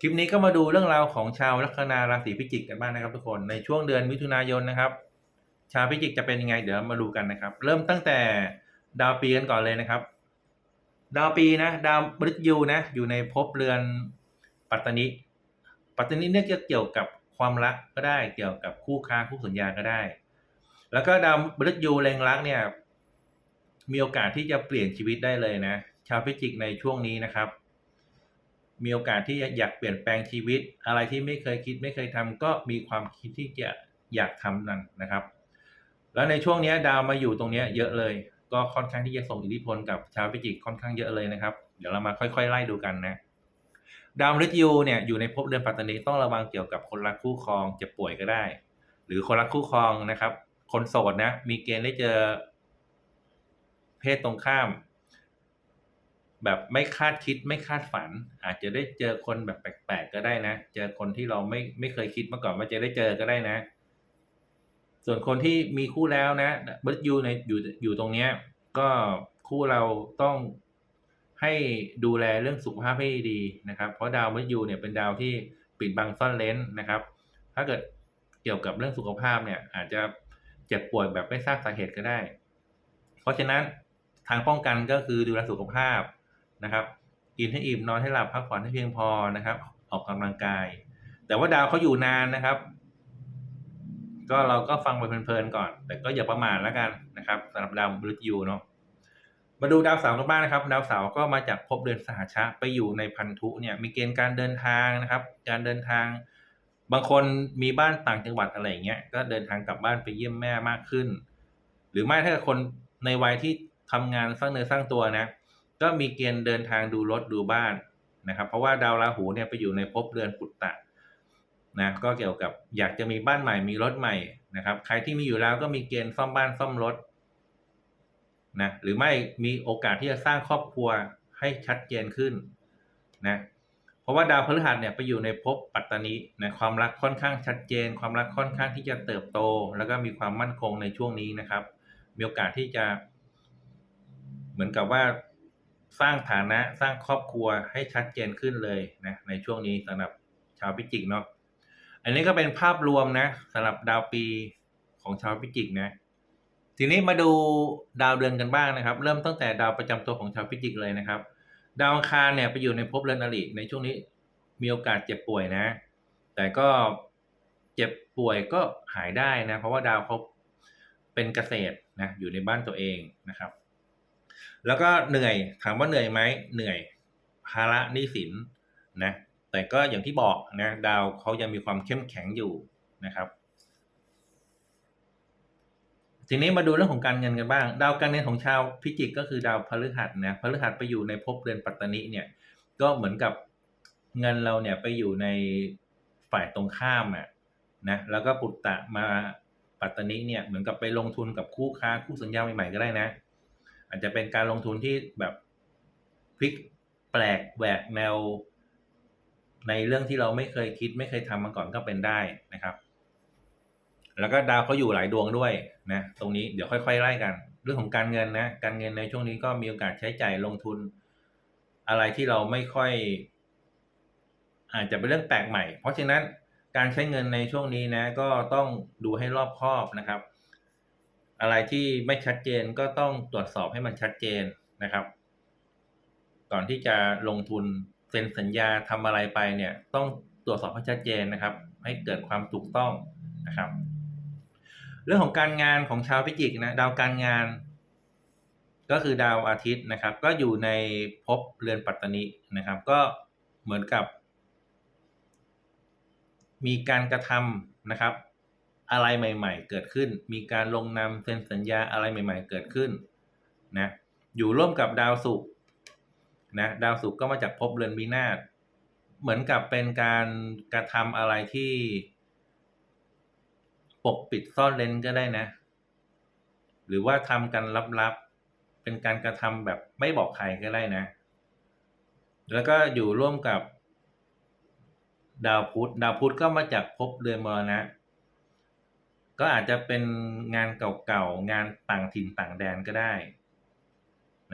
คลิปนี้ก็มาดูเรื่องราวของชาวลัคนาราศีพิจิกกันบ้างนะครับทุกคนในช่วงเดือนมิถุนายนนะครับ ชาวพิจิกจะเป็นยังไงเดี๋ยวมาดูกันนะครับ เริ่มตั้งแต่ดาวปีกันก่อนเลยนะครับ ดาวปีนะดาวมฤตยูนะอยู่ในภพเรือนปัตตานิปัตตานิเนี่ยจะเกี่ยวกับความรักก็ได้เกี่ยวกับคู่ค้าคู่สัญญาก็ได้ แล้วก็ดาวมฤตยูเล็งรักเนี่ยมีโอกาสที่จะเปลี่ยนชีวิตได้เลยนะ ชาวพิจิกในช่วงนี้นะครับ มีโอกาสที่อยากเปลี่ยนแปลงชีวิต อะไรที่ไม่เคยคิดไม่เคยทำก็มีความคิดที่จะอยากทำนั่นนะครับ แล้วในช่วงนี้ดาวมาอยู่ตรงนี้เยอะเลย ก็ค่อนข้างที่จะส่งอิทธิพลกับชาวพิจิกค่อนข้างเยอะเลยนะครับ เดี๋ยวเรามาค่อยๆ ไล่ดูกันนะดาวมฤตยูเนี่ยอยู่ในภพเดือนปัตตานีต้องระวังเกี่ยวกับคนรักคู่ครองเจ็บป่วยก็ได้ หรือคนรักคู่ครองนะครับ คนโสดนะมีเกณฑ์ได้เจอเพศตรงข้าม แบบไม่คาดคิดไม่คาดฝัน อาจจะได้เจอคนแบบแปลกๆก็ได้นะ เจอคนที่เราไม่ไม่เคยคิดมาก่อนว่าจะได้เจอก็ได้นะ ส่วนคนที่มีคู่แล้วนะบัตยูในอยู่อยู่ตรงเนี้ย ก็คู่เราต้องให้ดูแลเรื่องสุขภาพให้ดีนะครับ เพราะดาวบัตยูเนี่ยเป็นดาวที่ปิดบังซ่อนเลนนะครับ ถ้าเกิดเกี่ยวกับเรื่องสุขภาพเนี่ย อาจจะเจ็บป่วยแบบไม่ทราบสาเหตุก็ได้ เพราะฉะนั้นทางป้องกันก็คือดูแลสุขภาพ นะครับ กินให้อิ่มนอนให้หลับพักผ่อนให้เพียงพอนะครับ ออกกำลังกาย แต่ว่าดาวเขาอยู่นานนะครับ ก็เราก็ฟังไปเพลินๆก่อน แต่ก็อย่าประมาทแล้วกันนะครับสำหรับดาวมฤตยูเนาะมาดูดาวเสาร์กันบ้างนะครับ ดาวเสาร์ก็มาจากภพเดือนสหชะไปอยู่ในพันธุเนี่ย มีเกณฑ์การเดินทางนะครับ การเดินทาง บางคนมีบ้านต่างจังหวัดอะไรอย่างเงี้ยก็เดินทางกลับบ้านไปเยี่ยมแม่มากขึ้น หรือไม่ถ้าคนในวัยที่ทำงานสร้างเนื้อสร้างตัวนะ ก็มีเกณฑ์เดินทางดูรถดูบ้านนะครับ เพราะว่าดาวราหูเนี่ยไปอยู่ในภพเดือนปุตตะนะก็เกี่ยวกับอยากจะมีบ้านใหม่มีรถใหม่นะครับ ใครที่มีอยู่แล้วก็มีเกณฑ์ซ่อมบ้านซ่อมรถนะหรือไม่มีโอกาสที่จะสร้างครอบครัวให้ชัดเจนขึ้นนะเพราะว่าดาวพฤหัสเนี่ยไปอยู่ในภพปัตตานีนะความรักค่อนข้างชัดเจน ความรักค่อนข้างที่จะเติบโต แล้วก็มีความมั่นคงในช่วงนี้นะครับ มีโอกาสที่จะ เหมือนกับว่า สร้างฐานะสร้างครอบครัวให้ชัดเจนขึ้นเลยนะในช่วงนี้สำหรับชาวพิจิกเนาะอันนี้ก็เป็นภาพรวมนะสำหรับดาวปีของชาวพิจิกนะ ทีนี้มาดูดาวเดือนกันบ้างนะครับ เริ่มตั้งแต่ดาวประจำตัวของชาวพิจิกเลยนะครับ ดาวอังคารเนี่ยไปอยู่ในภพเรือนอริในช่วงนี้มีโอกาสเจ็บป่วยนะ แต่ก็เจ็บป่วยก็หายได้นะ เพราะว่าดาวเขาเป็นเกษตรนะอยู่ในบ้านตัวเองนะครับ แล้วก็เหนื่อยถามว่าเหนื่อยไหมเหนื่อยภาระหนี้สินนะแต่ก็อย่างที่บอกนะดาวเขายังมีความเข้มแข็งอยู่นะครับ ทีนี้มาดูเรื่องของการเงินกันบ้าง ดาวการเงินของชาวพิจิกก็คือดาวพฤหัสนะพฤหัสไปอยู่ในภพเรือนปัตตานิเนี่ย ก็เหมือนกับเงินเราเนี่ยไปอยู่ในฝ่ายตรงข้ามอะนะแล้วก็ปุตตะมาปัตตานิเนี่ยเหมือนกับไปลงทุนกับคู่ค้าคู่สัญญาใหม่ๆก็ได้นะ อาจจะเป็นการลงทุนที่แบบพลิกแปลกแหวกแนว ในเรื่องที่เราไม่เคยคิด ไม่เคยทำมาก่อนก็เป็นได้นะครับ แล้วก็ดาวเขาอยู่หลายดวงด้วยนะตรงนี้เดี๋ยวค่อย ๆ ไล่กัน เรื่องของการเงินนะการเงินในช่วงนี้ก็มีโอกาสใช้ใจ่ายลงทุน อะไรที่เราไม่ค่อย อาจจะเป็นเรื่องแปลกใหม่ เพราะฉะนั้นการใช้เงินในช่วงนี้นะ ก็ต้องดูให้รอบคอบนะครับ อะไรที่ไม่ชัดเจนก็ต้องตรวจสอบให้มันชัดเจนนะครับ ก่อนที่จะลงทุนเซ็นสัญญาทำอะไรไปเนี่ย ต้องตรวจสอบให้ชัดเจนนะครับ ให้เกิดความถูกต้องนะครับ เรื่องของการงานของชาวพิจิกนะดาวการงาน ก็คือดาวอาทิตย์นะครับ ก็อยู่ในภพเรือนปัตตานีนะครับ ก็เหมือนกับ มีการกระทำนะครับ อะไรใหม่ ๆ เกิดขึ้น มีการลงนามเซ็นสัญญาอะไรใหม่ ๆ เกิดขึ้นนะอยู่ร่วมกับดาวศุกร์นะดาวศุกร์ก็มาจากภพเรือนวินาศเหมือนกับเป็นการกระทำอะไรที่ ปกปิดซ่อนเร้นก็ได้นะ หรือว่าทำกันลับๆ เป็นการกระทำแบบไม่บอกใครก็ได้นะ แล้วก็อยู่ร่วมกับ ดาวพุธดาวพุธก็มาจากภพเรือนมรณะ ก็อาจจะเป็นงานเก่าๆ งานต่างถิ่นต่างแดนก็ได้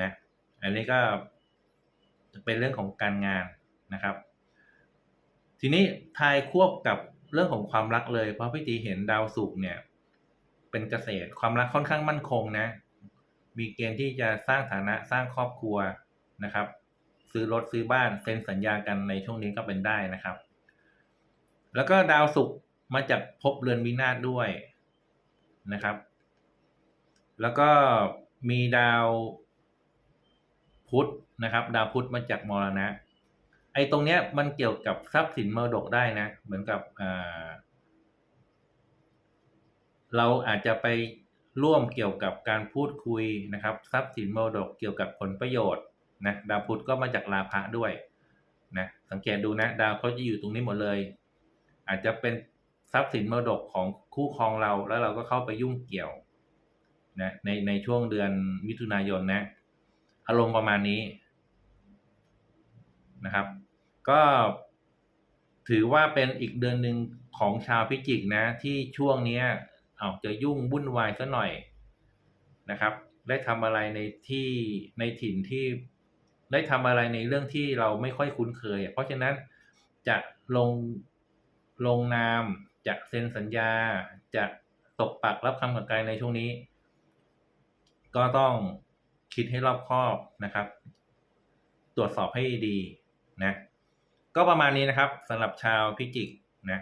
นะอันนี้ก็เป็นเรื่องของการงานนะครับ ทีนี้ทายควบกับเรื่องของความรักเลย เพราะพี่ตีเห็นดาวศุกร์เนี่ย เป็นเกษตรความรักค่อนข้างมั่นคงนะ มีเกณฑ์ที่จะสร้างฐานะสร้างครอบครัวนะครับ ซื้อรถซื้อบ้านเซ็นสัญญากันในช่วงนี้ก็เป็นได้นะครับ แล้วก็ดาวศุกร์มาจากภพเรือนวินาศด้วย นะครับ แล้วก็มีดาวพุธนะครับ ดาวพุธมาจากมรณะ ไอ้ตรงเนี้ยมันเกี่ยวกับทรัพย์สินมรดกได้นะ เหมือนกับเราอาจจะไปร่วมเกี่ยวกับการพูดคุยนะครับ ทรัพย์สินมรดกเกี่ยวกับผลประโยชน์นะดาวพุธก็มาจากลาภะด้วยนะสังเกตดูนะ ดาวเขาจะอยู่ตรงนี้หมดเลย อาจจะเป็น ทรัพย์สินมรดกของคู่ครองเรา แล้วเราก็เข้าไปยุ่งเกี่ยวนะในในช่วงเดือนมิถุนายนนะ อารมณ์ประมาณนี้นะครับ ก็ถือว่าเป็นอีกเดือนหนึ่งของชาวพิจิกนะ ที่ช่วงนี้เอาจะยุ่งวุ่นวายซะหน่อยนะครับ ได้ทำอะไรในที่ในถิ่นที่ได้ทำอะไรในเรื่องที่เราไม่ค่อยคุ้นเคย เพราะฉะนั้นจะลงลงนาม จะเซ็นสัญญาจะตกปักรับคำกับกายในช่วงนี้ ก็ต้องคิดให้รอบคอบนะครับ ตรวจสอบให้ดีนะก็ประมาณนี้นะครับสำหรับชาวพิจิกนะ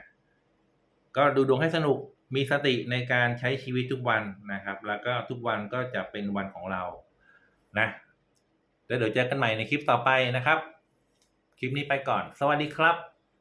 ก็ดูดวงให้สนุกมีสติในการใช้ชีวิตทุกวันนะครับ แล้วก็ทุกวันก็จะเป็นวันของเรานะแล้วเดี๋ยวเจอกันใหม่ในคลิปต่อไปนะครับ คลิปนี้ไปก่อน สวัสดีครับ